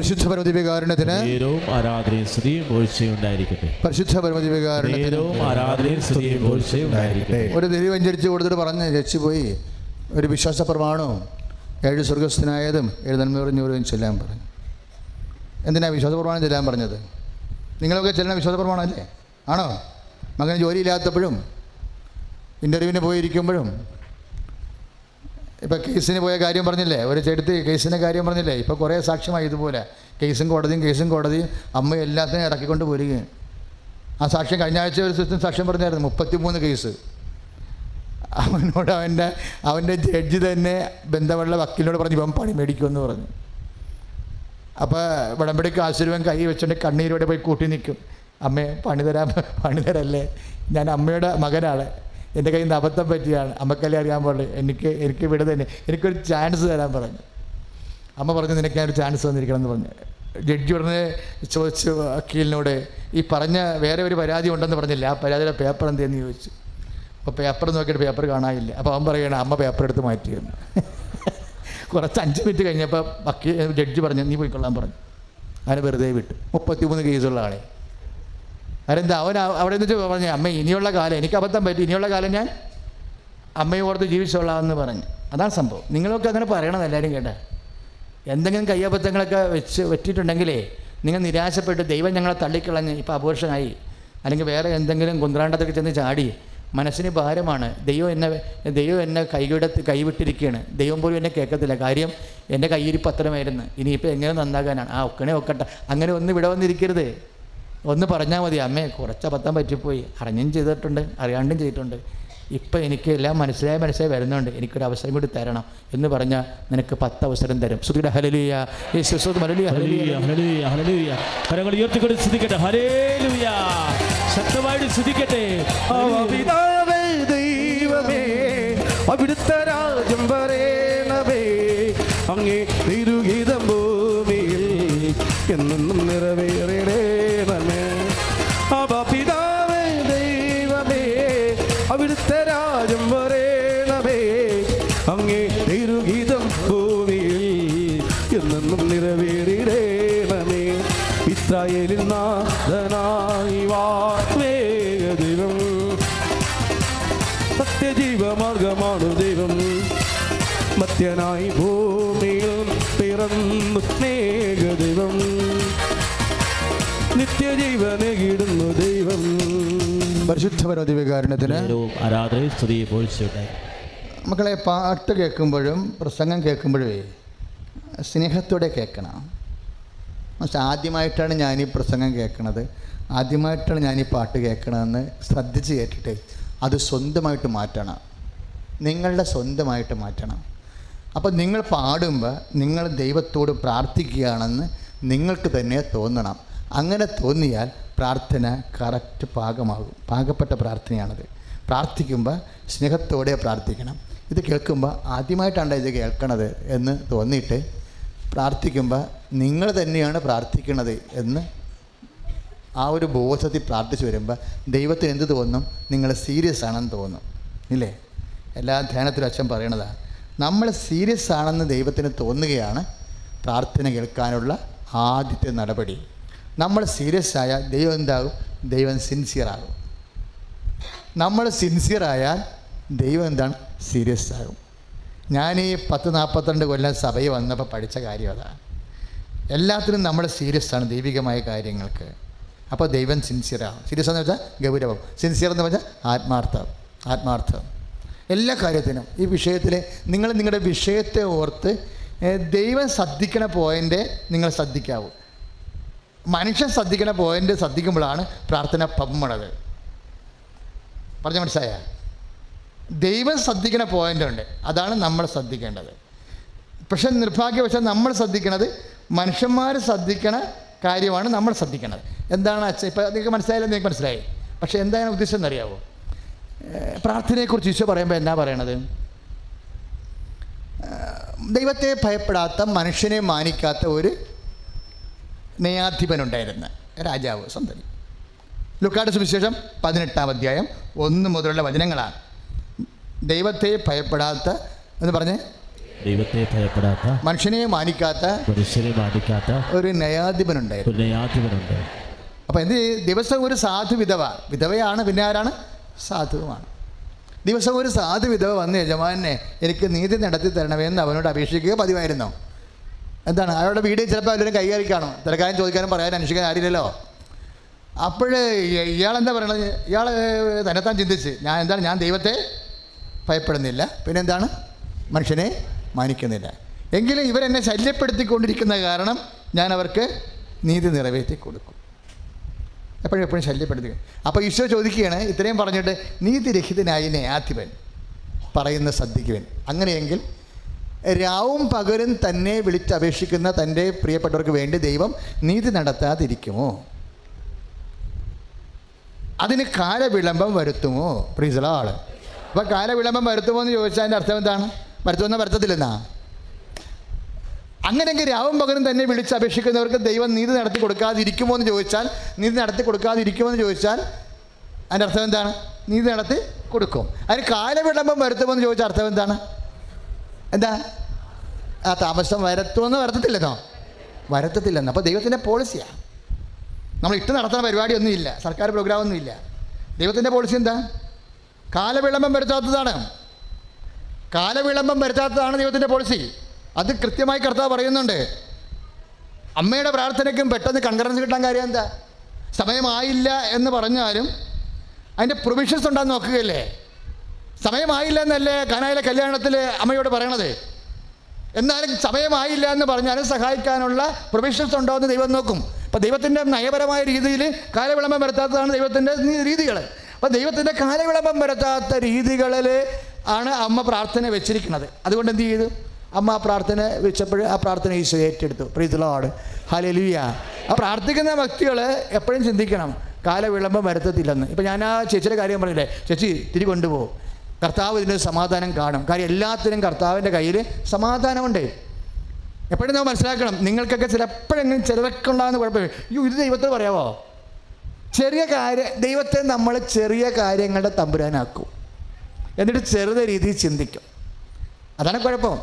പരിശുദ്ധ പരമദിവ്യകാരുണ്യത്തിന് നേരവും ആരാധനയും സ്തുതിയും വീഴ്ചയും ഉണ്ടായിരിക്കട്ടെ. പരിശുദ്ധ പരമദിവ്യകാരുണ്യത്തിന് നേരവും ആരാധനയും സ്തുതിയും വീഴ്ചയും ഉണ്ടായിരിക്കട്ടെ. ഒരു ദൈവഞ്ചരിച്ച് കൊടുത്തിട്ട് പറഞ്ഞ് രക്ഷിപ്പോയി ഒരു വിശ്വാസ പ്രമാണവും ഏഴ് സ്വർഗസ്ഥനായതും ഏഴ് നന്മ പറഞ്ഞവരും ചെല്ലാൻ പറഞ്ഞു. എന്തിനാ വിശ്വാസ പ്രമാണം ചെല്ലാൻ പറഞ്ഞത്? നിങ്ങളൊക്കെ ചെല്ലണ വിശ്വാസ പ്രമാണമല്ലേ? ആണോ? മകന് ജോലിയില്ലാത്തപ്പോഴും ഇന്റർവ്യൂവിന് പോയിരിക്കുമ്പോഴും ഇപ്പോൾ കേസിന് പോയ കാര്യം പറഞ്ഞില്ലേ? ഒരു ചെടുത്ത് കേസിന്റെ കാര്യം പറഞ്ഞില്ലേ? ഇപ്പോൾ കുറേ സാക്ഷ്യമായി ഇതുപോലെ. കേസും കോടതിയും കേസും കോടതിയും അമ്മ എല്ലാത്തിനും ഇറക്കിക്കൊണ്ട് പോരുകയും ആ സാക്ഷ്യം കഴിഞ്ഞ ആഴ്ച ഒരു സിസ്റ്റം സാക്ഷ്യം പറഞ്ഞായിരുന്നു മുപ്പത്തിമൂന്ന് കേസ്. അവനോട് അവന്റെ അവന്റെ ജഡ്ജി തന്നെ ബന്ധമുള്ള വക്കീലിനോട് പറഞ്ഞു ഇവൻ പണി മേടിക്കുമെന്ന് പറഞ്ഞു. അപ്പോൾ വിടമ്പടിക്ക് ആശീർവൻ കൈ വെച്ചുകൊണ്ട് കണ്ണീരോടെ പോയി കൂട്ടി നിൽക്കും. അമ്മേ പണി തരാൻ പണി തരല്ലേ? ഞാൻ അമ്മയുടെ മകനാണ്. എന്റെ കയ്യിൽ നിന്ന് അബദ്ധം പറ്റിയാണ്. അമ്മക്കല്ലേ അറിയാൻ പാടില്ല എനിക്ക് എനിക്ക് വിട തന്നെ. എനിക്കൊരു ചാൻസ് തരാൻ പറഞ്ഞു. അമ്മ പറഞ്ഞു നിനക്ക് ഞാനൊരു ചാൻസ് തന്നിരിക്കണം എന്ന് പറഞ്ഞു. ജഡ്ജി ഉടനെ ചോദിച്ചു വക്കീലിനോട് ഈ പറഞ്ഞ വേറെ ഒരു പരാതി ഉണ്ടെന്ന് പറഞ്ഞില്ല? ആ പരാതിയുടെ പേപ്പർ എന്തെന്ന് ചോദിച്ചു? അപ്പോൾ പേപ്പർ നോക്കിയിട്ട് പേപ്പർ കാണാനില്ല. അപ്പോൾ അവൻ പറയുകയാണ് അമ്മ പേപ്പർ എടുത്ത് മാറ്റിയെന്ന് കുറച്ച് അഞ്ച് മിനിറ്റ് കഴിഞ്ഞപ്പോൾ വക്കീൽ ജഡ്ജി പറഞ്ഞു നീ പോയിക്കൊള്ളാൻ പറഞ്ഞു. അവനെ വെറുതെ വിട്ടു. മുപ്പത്തി മൂന്ന് കേസുള്ള ആളെ. അതെന്താ? അവൻ അവിടെ നിന്നിട്ട് പറഞ്ഞു അമ്മ ഇനിയുള്ള കാലം എനിക്ക് അബദ്ധം പറ്റി. ഇനിയുള്ള കാലം ഞാൻ അമ്മയെ ഓർത്ത് ജീവിച്ചോളാമെന്ന് പറഞ്ഞു. അതാണ് സംഭവം. നിങ്ങളൊക്കെ അങ്ങനെ പറയണം എല്ലാവരും കേട്ടെ. എന്തെങ്കിലും കയ്യബദ്ധങ്ങളൊക്കെ വെച്ച് വെറ്റിട്ടുണ്ടെങ്കിലേ നിങ്ങൾ നിരാശപ്പെട്ട് ദൈവം ഞങ്ങളെ തള്ളിക്കളഞ്ഞ് ഇപ്പോൾ അപോഷനായി അല്ലെങ്കിൽ വേറെ എന്തെങ്കിലും കുന്ത്രാണ്ടത്തൊക്കെ ചെന്ന് ചാടി മനസ്സിന് ഭാരമാണ്. ദൈവം എന്നെ ദൈവം എന്നെ കൈവിട കൈവിട്ടിരിക്കുകയാണ് ദൈവം പോലും എന്നെ കേൾക്കത്തില്ല. കാര്യം എന്റെ കയ്യിരിപ്പ് അത്രമായിരുന്നു ഇനിയിപ്പോൾ എങ്ങനെ നന്നാകാനാണ്? ആ ഒക്കണേ ഒക്കട്ടെ. അങ്ങനെ ഒന്ന് ഇവിടെ വന്നിരിക്കരുത് ഒന്ന് പറഞ്ഞാൽ മതി അമ്മേ കുറച്ച് അബദ്ധം പറ്റിപ്പോയി. അറിഞ്ഞും ചെയ്തിട്ടുണ്ട് അറിയാണ്ടും ചെയ്തിട്ടുണ്ട്. ഇപ്പം എനിക്ക് എല്ലാം മനസ്സിലായ മനസ്സിലായി വരുന്നുണ്ട്. എനിക്കൊരു അവസരം കൂടി തരണം എന്ന് പറഞ്ഞാൽ നിനക്ക് പത്ത് അവസരം തരും. സുധിയുടെ ഹലലിയ യേശു സുധു ഹലലിയ ഹലലിയ ഹല്ലേലൂയ, ഹല്ലേലൂയ, ഹല്ലേലൂയ. കരങ്ങൾ ഉയർത്തിക്കൊണ്ട് ശക്തമായിട്ട് പിതാവേ ദൈവമേ അവിടുത്തെ രാജ്യം വരേണമേ അങ്ങേ തിരുഗീതം ഭൂമിയിൽ എന്നും എന്നും നിറവേറിടേണമേ ഇസ്രായേലിൽ നാഥനായി സത്യജീവ സത്യജീവമാർഗമാണ് ദൈവം. മത്യനായി ഭൂമിയിൽ പിറന്നു നിത്യജീവനകിടുന്നു ദൈവം. പരിശുദ്ധ പരമദിവ്യകാരുണ്യത്തിന് നേരവും ആരാധനയും സ്തുതിയും വീഴ്ചയും മക്കളെ പാട്ട് കേൾക്കുമ്പോഴും പ്രസംഗം കേൾക്കുമ്പോഴേ സ്നേഹത്തോടെ കേൾക്കണം. പക്ഷെ ആദ്യമായിട്ടാണ് ഞാൻ ഈ പ്രസംഗം കേൾക്കണത്. ആദ്യമായിട്ടാണ് ഞാൻ ഈ പാട്ട് കേൾക്കണമെന്ന് ശ്രദ്ധിച്ച് കേട്ടിട്ട് അത് സ്വന്തമായിട്ട് മാറ്റണം. നിങ്ങളുടെ സ്വന്തമായിട്ട് മാറ്റണം. അപ്പോൾ നിങ്ങൾ പാടുമ്പോൾ നിങ്ങൾ ദൈവത്തോട് പ്രാർത്ഥിക്കുകയാണെന്ന് നിങ്ങൾക്ക് തന്നെ തോന്നണം. അങ്ങനെ തോന്നിയാൽ പ്രാർത്ഥന കറക്റ്റ് പാകമാകും. പാകപ്പെട്ട പ്രാർത്ഥനയാണത്. പ്രാർത്ഥിക്കുമ്പോൾ സ്നേഹത്തോടെ പ്രാർത്ഥിക്കണം. ഇത് കേൾക്കുമ്പോൾ ആദ്യമായിട്ടാണ് ഇത് കേൾക്കണത് എന്ന് തോന്നിയിട്ട് പ്രാർത്ഥിക്കുമ്പോൾ നിങ്ങൾ തന്നെയാണ് പ്രാർത്ഥിക്കുന്നത് എന്ന് ആ ഒരു ബോധത്തിൽ പ്രാർത്ഥിച്ചു വരുമ്പോൾ ദൈവത്തിന് എന്ത് തോന്നും? നിങ്ങൾ സീരിയസ് ആണെന്ന് തോന്നും. ഇല്ലേ? എല്ലാ ധ്യാനത്തിലും അച്ഛൻ പറയണതാണ് നമ്മൾ സീരിയസ് ആണെന്ന് ദൈവത്തിന് തോന്നുകയാണ് പ്രാർത്ഥന കേൾക്കാനുള്ള ആദ്യത്തെ നടപടി. നമ്മൾ സീരിയസ് ആയാൽ ദൈവം എന്താകും? ദൈവം സിൻസിയറാകും നമ്മൾ സിൻസിയറായാൽ ദൈവം എന്താണ്? സീരിയസ് ആകും. ഞാൻ ഈ പത്ത് നാൽപ്പത്തിരണ്ട് കൊല്ലം സഭയിൽ വന്നപ്പോൾ പഠിച്ച കാര്യം അതാണ് എല്ലാത്തിനും നമ്മൾ സീരിയസ് ആണ് ദൈവികമായ കാര്യങ്ങൾക്ക്. അപ്പോൾ ദൈവം സിൻസിയറാണ് സീരിയസ് എന്ന് വെച്ചാൽ ഗൗരവം. സിൻസിയർ എന്ന് വെച്ചാൽ ആത്മാർത്ഥം. ആത്മാർത്ഥം. എല്ലാ കാര്യത്തിനും ഈ വിഷയത്തിൽ നിങ്ങൾ നിങ്ങളുടെ വിഷയത്തെ ഓർത്ത് ദൈവം ശ്രദ്ധിക്കണ പോയിന്റ് നിങ്ങൾ ശ്രദ്ധിക്കാവൂ. മനുഷ്യൻ ശ്രദ്ധിക്കണ പോയിന്റ് ശ്രദ്ധിക്കുമ്പോഴാണ് പ്രാർത്ഥന പമ്മണത്. പറഞ്ഞ മനസ്സിലായ? ദൈവം ശ്രദ്ധിക്കുന്ന പോയിന്റ് ഉണ്ട്. അതാണ് നമ്മൾ ശ്രദ്ധിക്കേണ്ടത്. പക്ഷെ നിർഭാഗ്യവശാൽ നമ്മൾ ശ്രദ്ധിക്കണത് മനുഷ്യന്മാർ ശ്രദ്ധിക്കണ കാര്യമാണ് നമ്മൾ ശ്രദ്ധിക്കണത്. എന്താണ് അച്ഛൻ ഇപ്പം നിങ്ങൾക്ക് മനസ്സിലായാലും നിങ്ങൾക്ക് മനസ്സിലായി. പക്ഷേ എന്താണ് ഉദ്ദേശം എന്നറിയാവോ പ്രാർത്ഥനയെക്കുറിച്ച് ഈശോ പറയുമ്പോൾ എന്നാ പറയണത്? ദൈവത്തെ ഭയപ്പെടാത്ത മനുഷ്യനെ മാനിക്കാത്ത ഒരു നെയ്യാധിപനുണ്ടായിരുന്ന രാജാവ് സ്വന്തം ലുക്കാട് സുവിശേഷം പതിനെട്ടാം അധ്യായം ഒന്ന് മുതലുള്ള വചനങ്ങളാണ്. ദൈവത്തെ ഭയപ്പെടാത്ത എന്ന് പറഞ്ഞേ ദൈവത്തെ ഭയപ്പെടാത്ത മനുഷ്യനെ മാനിക്കാത്ത മനുഷ്യനെ മാനിക്കാത്ത ഒരു നയാധിപനുണ്ട് ഒരു ന്യായാധിപനുണ്ട്. അപ്പോൾ എന്ത് ദിവസം ഒരു സാധു വിധവ വിധവയാണ് പിന്നെ ആരാണ്? സാധുവാണ് ദിവസം ഒരു സാധു വിധവ വന്ന് യജമാനെ എനിക്ക് നീതി നടത്തി തരണമെന്ന് അവനോട് അപേക്ഷിക്കുക പതിവായിരുന്നു. എന്താണ്? അയാളുടെ വീട് ചിലപ്പോൾ എല്ലാവരും കൈകാര്യം കാണും. തിരക്കാരും ചോദിക്കാനും പറയാനും അന്വേഷിക്കാൻ ആരില്ലല്ലോ. അപ്പോൾ ഇയാളെന്താ പറയണത്? ഇയാൾ തന്നെത്താൻ ചിന്തിച്ച് ഞാൻ എന്താണ്? ഞാൻ ദൈവത്തെ ഭയപ്പെടുന്നില്ല. പിന്നെന്താണ്? മനുഷ്യനെ മാനിക്കുന്നില്ല. എങ്കിലും ഇവരെന്നെ ശല്യപ്പെടുത്തിക്കൊണ്ടിരിക്കുന്ന കാരണം ഞാൻ അവർക്ക് നീതി നിറവേറ്റി കൊടുക്കും. എപ്പോഴും എപ്പോഴും ശല്യപ്പെടുത്തുക അപ്പോൾ ഈശോ ചോദിക്കുകയാണ് ഇത്രയും പറഞ്ഞിട്ട് നീതിരഹിതനായ ന്യായാധിപൻ പറയുന്ന ശ്രദ്ധിക്കുവൻ അങ്ങനെയെങ്കിൽ രാവും പകലും തന്നെ വിളിച്ചപേക്ഷിക്കുന്ന തന്റെ പ്രിയപ്പെട്ടവർക്ക് വേണ്ടി ദൈവം നീതി നടത്താതിരിക്കുമോ? അതിന് കാലവിളംബം വരുത്തുമോ? പ്രീസലാൾ അപ്പോൾ കാലവിളംബം വരുത്തുമോ എന്ന് ചോദിച്ചാൽ അതിന്റെ അർത്ഥം എന്താണ്? വരുത്തുമെന്ന് വരുത്തത്തില്ലെന്നാ? അങ്ങനെയെങ്കിൽ രാവും പകലും തന്നെ വിളിച്ച് അപേക്ഷിക്കുന്നവർക്ക് ദൈവം നീതി നടത്തി കൊടുക്കാതിരിക്കുമോ എന്ന് ചോദിച്ചാൽ നീതി നടത്തി കൊടുക്കാതിരിക്കുമോ എന്ന് ചോദിച്ചാൽ അതിന്റെ അർത്ഥം എന്താണ്? നീതി നടത്തി കൊടുക്കും. അതിന് കാലവിളംബം വരുത്തുമോ എന്ന് ചോദിച്ചാൽ അർത്ഥം എന്താണ്? എന്താ? ആ താമസം വരത്തുമെന്ന് വരത്തത്തില്ലെന്നോ? വരത്തത്തില്ലെന്ന്. അപ്പോൾ ദൈവത്തിന്റെ പോളിസിയാ. നമ്മൾ ഇട്ട് നടത്തുന്ന പരിപാടിയൊന്നുമില്ല. സർക്കാർ പ്രോഗ്രാം ഒന്നുമില്ല ദൈവത്തിന്റെ പോളിസി എന്താ? കാലവിളംബം വരുത്താത്തതാണ്. കാലവിളംബം വരുത്താത്തതാണ് ദൈവത്തിന്റെ പോളിസി അത് കൃത്യമായി കർത്താവ് പറയുന്നുണ്ട്. അമ്മയുടെ പ്രാർത്ഥനയ്ക്കും പെട്ടെന്ന് കൺകറൻസ് കിട്ടാൻ കാര്യം എന്താ? സമയമായില്ല എന്ന് പറഞ്ഞാലും അതിന്റെ പ്രൊവിഷൻസ് ഉണ്ടാകുന്ന നോക്കുകയല്ലേ? സമയമായില്ല എന്നല്ലേ കനായിലെ കല്യാണത്തിൽ അമ്മയോട് പറയണത്? എന്നാലും സമയമായില്ല എന്ന് പറഞ്ഞാലും സഹായിക്കാനുള്ള പ്രൊവിഷൻസ് ഉണ്ടോ എന്ന് ദൈവം നോക്കും. അപ്പോൾ ദൈവത്തിന്റെ നയപരമായ രീതിയിൽ കാലവിളംബം വരുത്താത്തതാണ് ദൈവത്തിന്റെ രീതികൾ. അപ്പോൾ ദൈവത്തിന്റെ കാലവിളംബം വരുത്താത്ത രീതികളിൽ ആണ് അമ്മ പ്രാർത്ഥന വെച്ചിരിക്കുന്നത്. അതുകൊണ്ട് എന്ത് ചെയ്തു? അമ്മ ആ പ്രാർത്ഥന വെച്ചപ്പോൾ ആ പ്രാർത്ഥന ഈശോ ഏറ്റെടുത്തു. പ്രീതിലോട് ഹലലിയ ആ പ്രാർത്ഥിക്കുന്ന വ്യക്തികൾ എപ്പോഴും ചിന്തിക്കണം കാലവിളംബം വരുത്തത്തില്ലെന്ന്. ഇപ്പം ഞാൻ ആ ചേച്ചിയുടെ കാര്യം പറഞ്ഞില്ലേ? ചേച്ചി തിരി കൊണ്ടുപോകും കർത്താവ് ഇതിന് സമാധാനം കാണും. കാര്യം എല്ലാത്തിനും കർത്താവിന്റെ കയ്യിൽ സമാധാനമുണ്ട്. എപ്പോഴും നമ്മൾ മനസ്സിലാക്കണം നിങ്ങൾക്കൊക്കെ ചിലപ്പോഴെങ്കിലും ചിലരൊക്കെ ഉണ്ടാകുന്ന കുഴപ്പമില്ല. അയ്യോ ഇത് ദൈവത്തിൽ പറയാവോ? ചെറിയ കാര്യ ദൈവത്തെ നമ്മൾ ചെറിയ കാര്യങ്ങളുടെ തമ്പുരാനാക്കും. എന്നിട്ട് ചെറുത രീതിയിൽ ചിന്തിക്കും. അതാണ് കുഴപ്പം.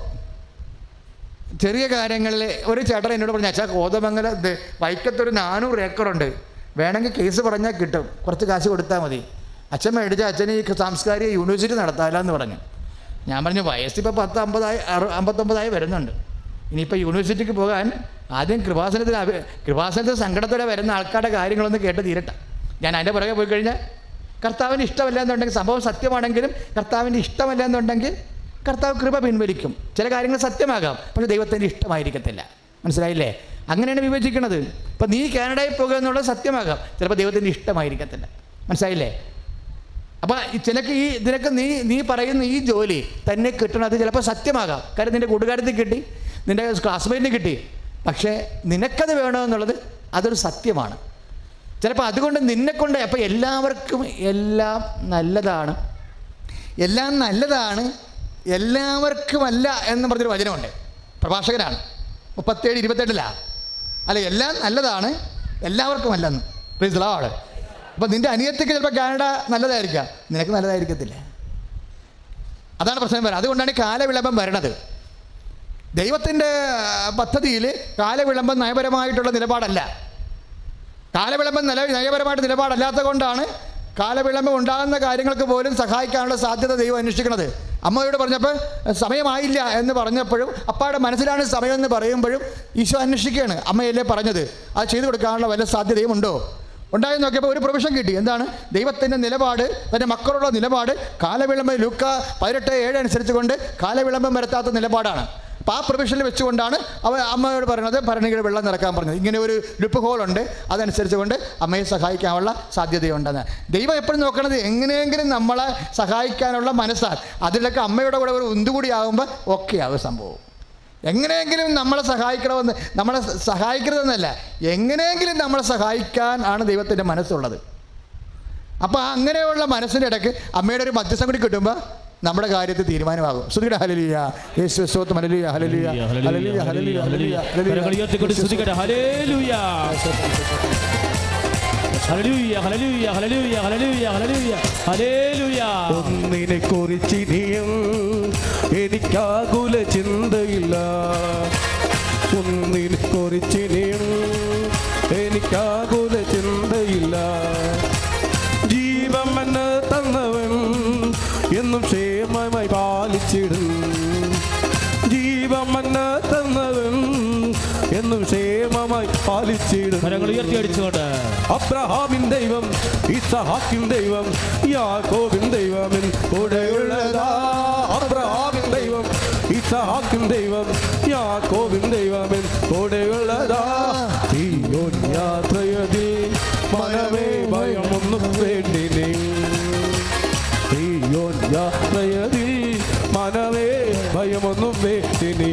ചെറിയ കാര്യങ്ങളിൽ ഒരു ചേട്ടൻ എന്നോട് പറഞ്ഞു അച്ഛാ കോതമംഗല വൈക്കത്തൊരു നാനൂറ് ഏക്കറുണ്ട്. വേണമെങ്കിൽ കേസ് പറഞ്ഞാൽ കിട്ടും. കുറച്ച് കാശ് കൊടുത്താൽ മതി. അച്ഛൻ മേടിച്ച അച്ഛന് ഈ സാംസ്കാരിക യൂണിവേഴ്സിറ്റി നടത്താമല്ലോ എന്ന് പറഞ്ഞു. ഞാൻ പറഞ്ഞു വയസ്സിപ്പോൾ പത്ത് അമ്പതായി അറു അമ്പത്തൊമ്പതായി വരുന്നുണ്ട്. ഇനിയിപ്പോൾ യൂണിവേഴ്സിറ്റിക്ക് പോകാൻ ആദ്യം കൃപാസനത്തിൽ കൃപാസനത്തിൽ സങ്കടത്തോടെ വരുന്ന ആൾക്കാരുടെ കാര്യങ്ങളൊന്നും കേട്ട് തീരട്ടെ. ഞാൻ അതിന്റെ പുറകെ പോയി കഴിഞ്ഞാൽ കർത്താവിന് ഇഷ്ടമല്ല എന്നുണ്ടെങ്കിൽ സംഭവം സത്യമാണെങ്കിലും കർത്താവിന്റെ ഇഷ്ടമല്ല എന്നുണ്ടെങ്കിൽ കർത്താവ് കൃപ പിൻവലിക്കും. ചില കാര്യങ്ങൾ സത്യമാകാം പക്ഷേ ദൈവത്തിന്റെ ഇഷ്ടമായിരിക്കത്തില്ല. മനസ്സിലായില്ലേ? അങ്ങനെയാണ് വിഭജിക്കുന്നത് ഇപ്പം നീ കാനഡയിൽ പോകുക എന്നുള്ളത് സത്യമാകാം ചിലപ്പോൾ ദൈവത്തിന്റെ ഇഷ്ടമായിരിക്കത്തില്ല. മനസ്സിലായില്ലേ? അപ്പോൾ ചിലക്ക് ഈ ഇതിനൊക്കെ നീ നീ പറയുന്ന ഈ ജോലി തന്നെ കിട്ടണത് ചിലപ്പോൾ സത്യമാകാം. കാര്യം നിന്റെ കൂട്ടുകാരത്തിൽ കിട്ടി. നിന്റെ ക്ലാസ്മേറ്റിന് കിട്ടി. പക്ഷേ നിനക്കത് വേണമെന്നുള്ളത് അതൊരു സത്യമാണ്. ചിലപ്പോൾ അതുകൊണ്ട് നിന്നെക്കൊണ്ട് അപ്പോൾ എല്ലാവർക്കും എല്ലാം നല്ലതാണ്. എല്ലാം നല്ലതാണ് എല്ലാവർക്കുമല്ല എന്ന് പറഞ്ഞൊരു വചനമുണ്ട്. പ്രഭാഷകനാണ്. മുപ്പത്തേഴ് ഇരുപത്തെട്ടിലാണ് അല്ല എല്ലാം നല്ലതാണ് എല്ലാവർക്കുമല്ലെന്ന്. പ്ലീസ് ആൾ അപ്പോൾ നിന്റെ അനിയത്തിക്ക് ചിലപ്പോൾ കാനഡ നല്ലതായിരിക്കാം. നിനക്ക് നല്ലതായിരിക്കത്തില്ല. അതാണ് പ്രശ്നം വരുന്നത്. അതുകൊണ്ടാണ് കാലവിളംബം വരണത്. ദൈവത്തിന്റെ പദ്ധതിയിൽ കാലവിളംബം നയപരമായിട്ടുള്ള നിലപാടല്ല. കാലവിളംബം നില നയപരമായിട്ട് നിലപാടല്ലാത്ത കൊണ്ടാണ് കാലവിളംബം ഉണ്ടാകുന്ന കാര്യങ്ങൾക്ക് പോലും സഹായിക്കാനുള്ള സാധ്യത ദൈവം അന്വേഷിക്കുന്നത്. അമ്മയോട് പറഞ്ഞപ്പോൾ സമയമായില്ല എന്ന് പറഞ്ഞപ്പോഴും അപ്പാടെ മനസ്സിലാണ് സമയമെന്ന് പറയുമ്പോഴും ഈശോ അന്വേഷിക്കുകയാണ്. അമ്മയല്ലേ പറഞ്ഞത്? അത് ചെയ്തു കൊടുക്കാനുള്ള വല്ല സാധ്യതയും ഉണ്ടോ? ഉണ്ടായി നോക്കിയപ്പോൾ ഒരു പ്രൊവിഷൻ കിട്ടി. എന്താണ്? ദൈവത്തിന്റെ നിലപാട് തന്റെ മക്കളുള്ള നിലപാട് കാലവിളംബം ലുക്ക പതിനെട്ട് ഏഴ് അനുസരിച്ച് കൊണ്ട് കാലവിളംബം വരുത്താത്ത നിലപാടാണ്. അപ്പോൾ ആ പ്രൊവിഷനിൽ വെച്ചുകൊണ്ടാണ് അവ അമ്മയോട് പറയുന്നത് ഭരണികൾ വെള്ളം നിറക്കാൻ പറഞ്ഞത് ഇങ്ങനെ ഒരു ലുപ്പ് ഹോളുണ്ട് അതനുസരിച്ച് കൊണ്ട് അമ്മയെ സഹായിക്കാനുള്ള സാധ്യതയുണ്ടെന്ന്. ദൈവം എപ്പോഴും നോക്കണത് എങ്ങനെയെങ്കിലും നമ്മളെ സഹായിക്കാനുള്ള മനസ്സാണ് അതിലൊക്കെ അമ്മയുടെ കൂടെ ഒരു ഉന്തുകൂടി ആകുമ്പോൾ ഒക്കെ ആവും സംഭവം. എങ്ങനെയെങ്കിലും നമ്മളെ സഹായിക്കണമെന്ന് നമ്മളെ സഹായിക്കരുതെന്നല്ല. എങ്ങനെയെങ്കിലും നമ്മളെ സഹായിക്കാൻ ആണ് ദൈവത്തിന്റെ മനസ്സുള്ളത്. അപ്പോൾ അങ്ങനെയുള്ള മനസ്സിന്റെ ഇടയ്ക്ക് അമ്മയുടെ ഒരു മധ്യസ്ഥം കൂടി കിട്ടുമ്പോൾ നമ്മുടെ കാര്യത്തിൽ തീരുമാനമാകും. ശ്രുതിയുടെ ഹലലിയ യേശു സ്വത്വം ഹലലിയ ഹലലിയ ഹലലിയ ഹലലിയ ഹലലിയ ഹല്ലേലൂയ ഒന്നിനെ കുറിച്ചിനിയും എനിക്കാകുല ചിന്തയില്ല. ഒന്നിനെ കുറിച്ചിനിയും എനിക്കാകുല ചിന്തയില്ല. ജീവൻ എന്നെ തന്നവൻ എന്നും ക്ഷേമമായി പാലിച്ചിടും കരങ്ങൾ അബ്രഹാമിൻ ദൈവം ഇസഹാക്കിൻ ദൈവം യാക്കോബിൻ ദൈവമിൻ കൂടെയുള്ളതാ അബ്രഹാമിൻ ദൈവം ഇസഹാക്കിൻ ദൈവം യാക്കോബിൻ ദൈവമിൻ കൂടെയുള്ളതാ തീയോ യാത്രയതിൽ മനമേ ഭയമൊന്നും വേണ്ടിനേ തീയോ യാത്രയതിൽ മനമേ ഭയമൊന്നും വേണ്ടിനേ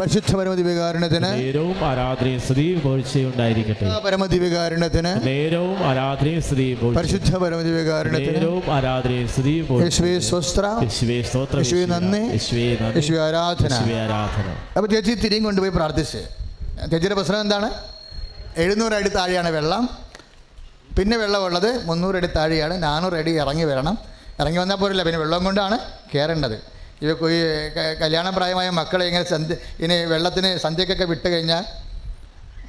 പരിശുദ്ധ പരമദിവികാരണത്തിന് നേരവും ആരാധനയും സ്തുതിയും വീഴ്ചയുണ്ടായിരിക്കട്ടെ ഉണ്ടായിരിക്കട്ടെ. പരമദിവികാരണത്തിന് നേരവും ആരാധനയും സ്തുതിയും പരിശുദ്ധ പരമദിവികാരണത്തിന് നേരവും ആരാധനയും സ്തുതിയും യേശുവേ സ്വസ്ത്ര യേശുവേ സ്തോത്ര യേശുവേ നന്ദി. യേശുവേ നന്ദി യേശുവേ ആരാധന. യേശുവേ ആരാധന. അപ്പോൾ ചേച്ചി തിരിയും കൊണ്ടുപോയി പ്രാർത്ഥിച്ച്. ചേച്ചിയുടെ പ്രശ്നം എന്താണ്? എഴുന്നൂറ് അടി താഴെയാണ് വെള്ളം. പിന്നെ വെള്ളമുള്ളത് മുന്നൂറ് അടി താഴെയാണ്. നാനൂറ് അടി ഇറങ്ങി വരണം. ഇറങ്ങി വന്നാൽ പോരല്ല പിന്നെ വെള്ളം കൊണ്ടാണ് കയറേണ്ടത് ഇവ ഈ കല്യാണം കല്യാണപ്രായമായ മക്കളെ ഇങ്ങനെ സന്ധ്യ ഇനി വെള്ളത്തിന് സന്ധ്യക്കൊക്കെ വിട്ട് കഴിഞ്ഞാൽ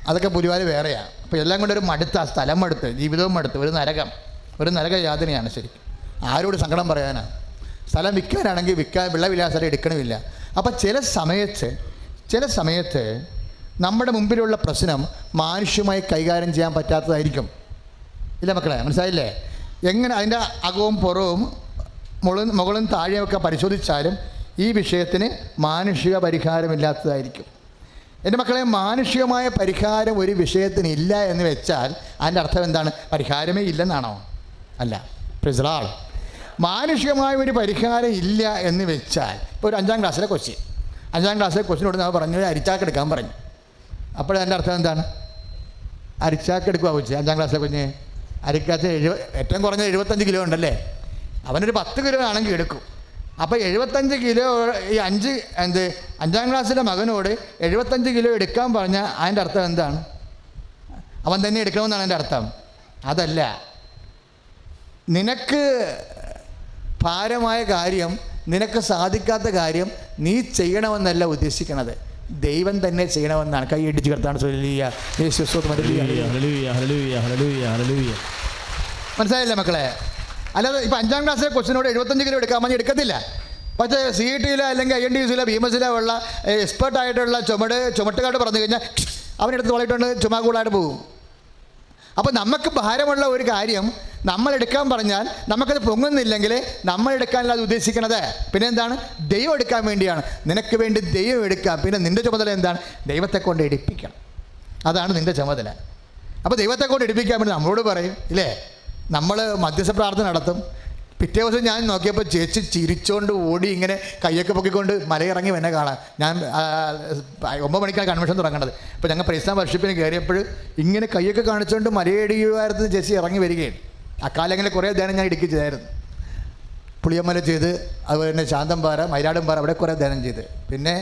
അതൊക്കെ പുലിവാൽ വേറെയാണ് അപ്പോൾ എല്ലാം കൊണ്ട് ഒരു മടുത്ത സ്ഥലം മടുത്ത് ജീവിതവും മടുത്ത് ഒരു നരകം. ഒരു നരക യാതനയാണ് ശരിക്കും. ആരോട് സങ്കടം പറയാനാണ് സ്ഥലം വിൽക്കാനാണെങ്കിൽ വിൽക്കാൻ വിളവില്ലാതെ എടുക്കണമില്ല. അപ്പം ചില സമയത്ത് ചില സമയത്ത് നമ്മുടെ മുമ്പിലുള്ള പ്രശ്നം മാനുഷ്യമായി കൈകാര്യം ചെയ്യാൻ പറ്റാത്തതായിരിക്കും. ഇല്ല മക്കളെ മനസ്സിലായില്ലേ? എങ്ങനെ അതിന്റെ അകവും പുറവും മുകളും മുകളും താഴെയൊക്കെ പരിശോധിച്ചാലും ഈ വിഷയത്തിന് മാനുഷിക പരിഹാരമില്ലാത്തതായിരിക്കും. എന്റെ മക്കളെ മാനുഷികമായ പരിഹാരം ഒരു വിഷയത്തിന് ഇല്ല എന്ന് വെച്ചാൽ അതിന്റെ അർത്ഥം എന്താണ്? പരിഹാരമേ ഇല്ലെന്നാണോ? അല്ല. പ്രിസറാൾ മാനുഷികമായ ഒരു പരിഹാരം ഇല്ല എന്ന് വെച്ചാൽ ഇപ്പോൾ ഒരു അഞ്ചാം ക്ലാസ്സിലെ കൊച്ചി. അഞ്ചാം ക്ലാസ്സിലെ കൊച്ചിനോട് ഞാൻ പറഞ്ഞു അരിച്ചാക്കെടുക്കാൻ പറഞ്ഞു. അപ്പോഴതിന്റെ അർത്ഥം എന്താണ്? അരിച്ചാക്കെടുക്കുക കൊച്ചി അഞ്ചാം ക്ലാസ്സിലെ കുഞ്ഞ് അരിക്കാത്ത എഴുപ ഏറ്റവും കുറഞ്ഞ എഴുപത്തഞ്ച് കിലോ ഉണ്ടല്ലേ? അവനൊരു പത്ത് കിലോ ആണെങ്കിൽ എടുക്കും. അപ്പോൾ എഴുപത്തഞ്ച് കിലോ ഈ അഞ്ച് എന്ത് അഞ്ചാം ക്ലാസ്സിലെ മകനോട് എഴുപത്തഞ്ച് കിലോ എടുക്കാൻ പറഞ്ഞാൽ അതിന്റെ അർത്ഥം എന്താണ്? അവൻ തന്നെ എടുക്കണമെന്നാണ് എന്റെ അർത്ഥം. അതല്ല. നിനക്ക് ഭാരമായ കാര്യം നിനക്ക് സാധിക്കാത്ത കാര്യം നീ ചെയ്യണമെന്നല്ല ഉദ്ദേശിക്കണത്. ദൈവം തന്നെ ചെയ്യണമെന്നാണ്. കൈ ഇടിച്ച് കിടത്താണ് മനസ്സിലായില്ലേ മക്കളെ? അല്ലാതെ ഇപ്പം അഞ്ചാം ക്ലാസ്സിലെ ക്വസ്റ്റിനോട് എഴുപത്തഞ്ച് കിലോ എടുക്കാൻ പറഞ്ഞ് എടുക്കത്തില്ല. പക്ഷേ സി ഇ ടിയിലോ അല്ലെങ്കിൽ ഐ എൻ ഡി സിയിലോ ഭീമസിലോ ഉള്ള എക്സ്പേർട്ട് ആയിട്ടുള്ള ചുമട് ചുമട്ടുകാട്ട് പറഞ്ഞു കഴിഞ്ഞാൽ അവനെടുത്ത് വളയിട്ടുകൊണ്ട് ചുമകൂളായിട്ട് പോകും അപ്പോൾ നമുക്ക് ഭാരമുള്ള ഒരു കാര്യം നമ്മൾ എടുക്കാൻ പറഞ്ഞാൽ നമുക്കത് പൊങ്ങുന്നില്ലെങ്കിൽ നമ്മൾ എടുക്കാനല്ല അത് ഉദ്ദേശിക്കണത്. പിന്നെ എന്താണ്? ദൈവം എടുക്കാൻ വേണ്ടിയാണ്. നിനക്ക് വേണ്ടി ദൈവം എടുക്കാം. പിന്നെ നിന്റെ ചുമതല എന്താണ്? ദൈവത്തെ കൊണ്ട് എടുപ്പിക്കണം. അതാണ് നിന്റെ ചുമതല. അപ്പോൾ ദൈവത്തെ കൊണ്ട് എടുപ്പിക്കാൻ വേണ്ടി നമ്മളോട് പറയും ഇല്ലേ? നമ്മൾ മധ്യസ്ഥ പ്രാർത്ഥന നടത്തും. പിറ്റേ ദിവസം ഞാൻ നോക്കിയപ്പോൾ ചേച്ചി ചിരിച്ചുകൊണ്ട് ഓടി ഇങ്ങനെ കൈയൊക്കെ പൊക്കിക്കൊണ്ട് മലയിറങ്ങി വന്നെ കാണാം ഞാൻ ഒമ്പത് മണിക്കാണ് കൺവെൻഷൻ തുടങ്ങേണ്ടത്. അപ്പോൾ ഞങ്ങൾ പ്രൈസ്താൻ വർഷിപ്പിന് കയറിയപ്പോൾ ഇങ്ങനെ കൈയൊക്കെ കാണിച്ചുകൊണ്ട് മലയടിയുമായിരുന്നു ചേച്ചി ഇറങ്ങി വരികയാണ് അക്കാലങ്ങളിൽ കുറേ ധ്യാനം ഞാൻ ഇടുക്കി ചെയ്തായിരുന്നു. പുളിയമ്മല ചെയ്ത് അതുപോലെ തന്നെ ശാന്തംപാറ മൈലാടുംപാറ അവിടെ കുറേ ധ്യാനം ചെയ്ത്. പിന്നെ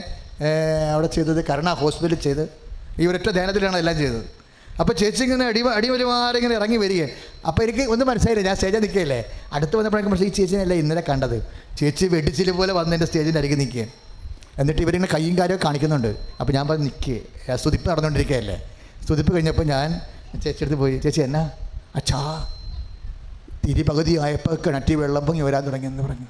അവിടെ ചെയ്തത് കരുണ ഹോസ്പിറ്റലിൽ ചെയ്ത്. ഈ ഒരൊറ്റ ധ്യാനത്തിലാണ് എല്ലാം ചെയ്തത്. അപ്പോൾ ചേച്ചി ഇങ്ങനെ അടി അടിവലിമാരെ ഇങ്ങനെ ഇറങ്ങി വരിക അപ്പോൾ എനിക്ക് ഒന്നും മനസ്സിലായില്ല ഞാൻ സ്റ്റേജിൽ നിൽക്കുകയല്ലേ? അടുത്ത് വന്നപ്പോഴേക്കും പക്ഷേ ഈ ചേച്ചിനല്ല ഇന്നലെ കണ്ടത്? ചേച്ചി വെടിച്ചിൽ പോലെ വന്ന് എന്റെ സ്റ്റേജിന്റെ അരികെ നിൽക്കുക എന്നിട്ട് ഇവരിങ്ങനെ കയ്യും കാര്യമൊക്കെ കാണിക്കുന്നുണ്ട്. അപ്പോൾ ഞാൻ പറഞ്ഞു നിൽക്കുക സ്തുതിപ്പ് നടന്നുകൊണ്ടിരിക്കുകയല്ലേ? സ്തുതിപ്പ് കഴിഞ്ഞപ്പോൾ ഞാൻ ചേച്ചി എടുത്ത് പോയി ചേച്ചി എന്നാ? അച്ഛാ തിരി പകുതി ആയപ്പോൾ കിണറ്റി വെള്ളം പൊങ്ങി വരാൻ തുടങ്ങിയെന്ന് പറഞ്ഞു.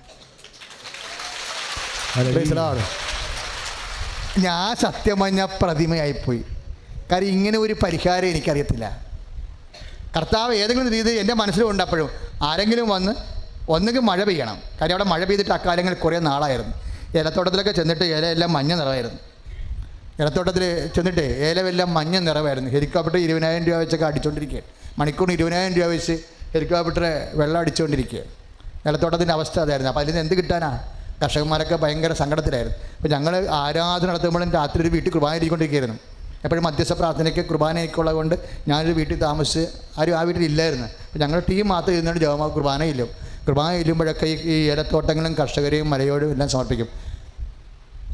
ഞാൻ സത്യമഞ്ഞ പ്രതിമയായിപ്പോയി. കാര്യം ഇങ്ങനെ ഒരു പരിഹാരം എനിക്കറിയത്തില്ല. കർത്താവ് ഏതെങ്കിലും രീതിയിൽ എന്റെ മനസ്സിലുണ്ട് അപ്പോഴും ആരെങ്കിലും വന്ന് ഒന്നുകിൽ മഴ പെയ്യണം. കാര്യം അവിടെ മഴ പെയ്തിട്ട് അക്കാലങ്ങളിൽ കുറേ നാളായിരുന്നു. ഇലത്തോട്ടത്തിലൊക്കെ ചെന്നിട്ട് ഏലയെല്ലാം മഞ്ഞ നിറമായിരുന്നു. ഇലത്തോട്ടത്തിൽ ചെന്നിട്ട് ഏലമെല്ലാം മഞ്ഞ നിറവായിരുന്നു ഹെലികോപ്റ്റർ ഇരുപതിനായിരം രൂപ വെച്ചൊക്കെ അടിച്ചുകൊണ്ടിരിക്കുക മണിക്കൂറിന് ഇരുപതിനായിരം രൂപ വെച്ച് ഹെലികോപ്റ്ററെ വെള്ളം അടിച്ചുകൊണ്ടിരിക്കുക ഇടത്തോട്ടത്തിന്റെ അവസ്ഥ അതായിരുന്നു. അപ്പോൾ അതിൽ നിന്ന് എന്ത് കിട്ടാനാ കർഷകന്മാരൊക്കെ ഭയങ്കര സങ്കടത്തിലായിരുന്നു. അപ്പോൾ ഞങ്ങൾ ആരാധന നടത്തുമ്പോഴും രാത്രി ഒരു വീട്ടിൽ കുർബാന ഇരിക്കൊണ്ടിരിക്കുകയായിരുന്നു എപ്പോഴും മധ്യസ്ഥ പ്രാർത്ഥനയ്ക്ക് കുർബാനയ്ക്കുള്ളത് കൊണ്ട് ഞാനൊരു വീട്ടിൽ താമസിച്ച് ആരും ആ വീട്ടിൽ ഇല്ലായിരുന്നു. അപ്പോൾ ഞങ്ങളുടെ ടീം മാത്രം ഇരുന്നുകൊണ്ട് ജവമാ ഇല്ലും കുർബാന ഇല്ലുമ്പോഴൊക്കെ ഈ ഏലത്തോട്ടങ്ങളും കർഷകരെയും മലയോടും എല്ലാം സമർപ്പിക്കും.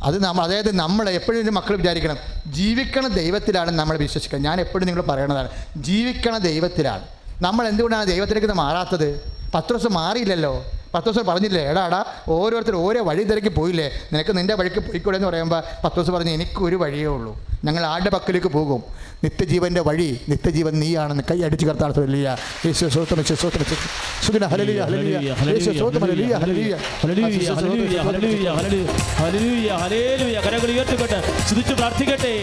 അത് നമ്മൾ അതായത് നമ്മൾ എപ്പോഴും മക്കൾ വിചാരിക്കണം. ജീവിക്കണ ദൈവത്തിലാണ് നമ്മൾ വിശ്വസിക്കുക. ഞാൻ എപ്പോഴും നിങ്ങൾ പറയണതാണ്. ജീവിക്കണ ദൈവത്തിലാണ്. നമ്മൾ എന്തുകൊണ്ടാണ് ദൈവത്തിലേക്ക് മാറാത്തത്? പത്ത് ദിവസം മാറിയില്ലല്ലോ. പത്ത് ദിവസം പറഞ്ഞില്ലേ എടാ എടാ ഓരോരുത്തർ ഓരോ വഴി തിരക്കി പോയില്ലേ നിനക്ക് നിന്റെ വഴിക്ക് പോയിക്കൂടെ എന്ന് പറയുമ്പോൾ പത്ത് ദിവസം പറഞ്ഞ് എനിക്കൊരു വഴിയേ ഉള്ളൂ ഞങ്ങൾ ആരുടെ പക്കലേക്ക് പോകും നിത്യജീവന്റെ വഴി നിത്യജീവൻ നീയാണെന്ന് കൈ അടിച്ചു കർത്താൻ ഹല്ലേലൂയ. യേശുവേ സ്തോത്രം, യേശുവേ സ്തോത്രം, സുദിന ഹല്ലേലൂയ, ഹല്ലേലൂയ. സ്തോത്രം, ഹല്ലേലൂയ, ഹല്ലേലൂയ. ഹല്ലേലൂയ, ഹല്ലേലൂയ, ഹല്ലേലൂയ, ഹല്ലേലൂയ, ഹല്ലേലൂയ, ഹല്ലേലൂയ. കരങ്ങൾ ഉയർത്തിക്കൊണ്ട് സ്തുതിച്ച് പ്രാർത്ഥിക്കട്ടെ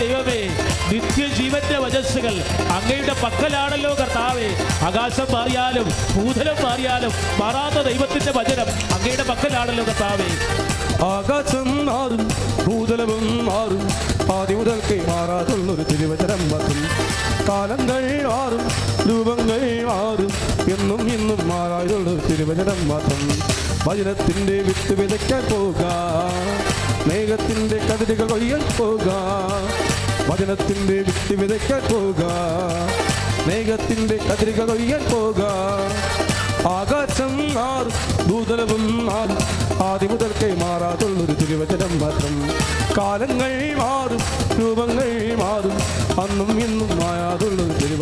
ദൈവമേ നിത്യജീവന്റെ വചസ്സുകൾ അങ്ങയുടെ പക്കലാണല്ലോ കർത്താവേ ആകാശം മാറിയാലും ഭൂതലം മാറിയാലും മാറാത്ത ദൈവത്തിന്റെ വചനം അങ്ങയുടെ മക്കളാണല്ലോ കർത്താവേ. ആകാശം മാറും ഭൂതലവും മാറും ആദ്യ മുതൽക്കേ മാറാതുള്ളൊരു തിരുവചനം മാറും. കാലങ്ങൾ മാറും രൂപങ്ങൾ മാറും എന്നും ഇന്നും മാറാതുള്ളൊരു തിരുവചനം മാത്രം വചനത്തിന്റെ വിത്ത് വിതയ്ക്കാൻ പോക മേഘത്തിന്റെ കതിരുകൾ കൊയ്യാൻ പോക. വചനത്തിന്റെ വിത്ത് വിതയ്ക്കാൻ പോക മേഘത്തിന്റെ കതിരുകൾ കൊയ്യാൻ പോക. ആകാശം മാറും ഭൂതലവും മാറും ആദ്യം മുതൽക്കേ മാറാത്തുള്ളൊരു തിരുവചനം മാത്രം. കാലങ്ങൾ മാറും രൂപങ്ങൾ മാറും അന്നും ഇന്നും മായാതുള്ളൊരു തിരുവ